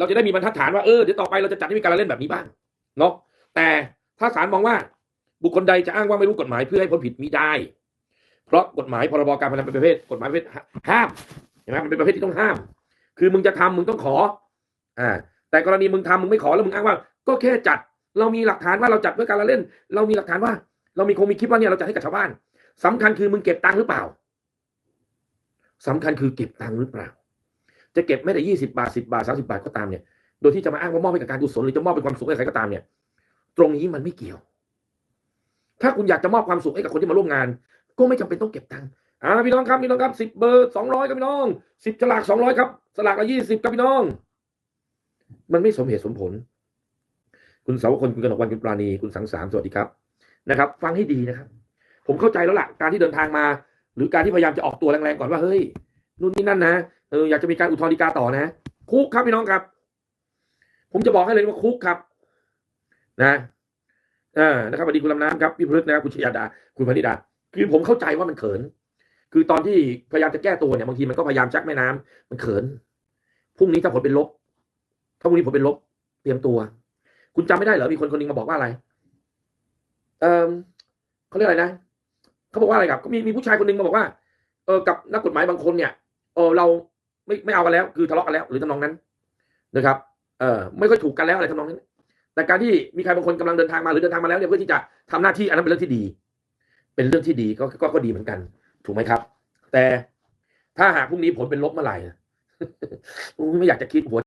เราจะได้มีบรรทัดฐานว่าเออเดี๋ยวต่อไปเราจะจัดให้มีการเล่นแบบนี้บ้างเนาะแต่ถ้าศาลมองว่าบุคคลใดจะอ้างว่าไม่รู้กฎหมายเพื่อให้พ้นผิดมิได้ เพราะกฎหมายพรบการพนันเป็นประเภทกฎหมายประเภทห้ามเห็นไหมมันเป็นประเภทที่ต้องห้าม คือมึงจะทำมึงต้องขออ่าแต่กรณีมึงทำมึงไม่ขอแล้วมึงอ้างว่า ก็แค่จัด เรามีหลักฐานว่าเราจัดเพื่อการละเล่น เรามีหลักฐานว่า เรามีคงมีคลิปว่าเนี่ยเราจะให้กับชาวบ้านสำคัญคือมึงเก็บตังค์หรือเปล่าสำคัญคือเก็บตังค์หรือเปล่า จะเก็บไม่ได้ยี่สิบาทสิบาทสาสิบาทก็ตามเนี่ยโดยที่จะมาอ้างว่ามอบให้กับการกุศลหรือจะมอบเป็นความสุขให้ใครก็ตามเนี่ย ตรงนี้มันไม่เกี่ยว ถ้าคุณอยากจะมอบความสุขให้กับคนที่มาร่วมงาน ก็ไม่จำเป็นต้องเก็บตังค์อ่าพี่น้องครับพี่น้องครับสิบเบอร์สองร้อยครับพี่น้องสิบฉลากสองร้อยครับสลากละยี่สิบครับพี่น้อง มันไม่สมเหตุสมผล คุณเสาวคนคุณกนกวันคุณปราณีคุณสังสามสวัสดีครับนะครับ ฟังให้ดีนะครับ ผมเข้าใจแล้วล่ะการที่เดินทางมา หรือการที่พยายามจะออกตัวแรงๆก่อนว่าเฮ้ย นู่นนี่นั่นนะเอออยากจะมีการอุทธรณ์ฎีกาต่อนะ คุกครับพี่น้องครับ ผมจะบอกให้เลยว่าคุกครับ นะอ่านะครับสวัสดีคุณลำน้ำครับพี่พฤกษ์นะครับคุณชยาดา คุณพนิดา คือผมเข้าใจว่ามันเขิน คือตอนที่พยายามจะแก้ตัวเนี่ยบางทีมันก็พยายามชักแม่น้ำมันเขินพรุ่งนี้ถ้าผลเป็นลบ ถ้าพรุ่งนี้ผลเป็นลบ เตรียมตัว คุณจำไม่ได้เหรอมีคนคนหนึงมาบอกว่าอะไร เออเขาเรียกอะไรนะเขาบอกว่าอะไรครับก็มีมีผู้ชายคนหนึงมาบอกว่าเออกับนักกฎหมายบางคนเนี่ย ออเราไม่ไม่เอากันแล้ว คือทะเลาะกันแล้ว หรือทำนองนั้นนะครับ เออไม่ค่อยถูกกันแล้วอะไรทำนองนั้น แต่การที่มีใครบางคนกำลังเดินทางมาหรือเดินทางมาแล้วเนี่ยเพื่อที่จะทำหน้าที่อันนั้นเป็นเรื่องที่ดี เป็นเรื่องที่ดีก็ก็ก็ดีเหมือนกัน ถูกไหมครับ แต่ถ้าหากพรุ่งนี้ผลเป็นลบเมื่อไหร่ไม่อยากจะคิดหัว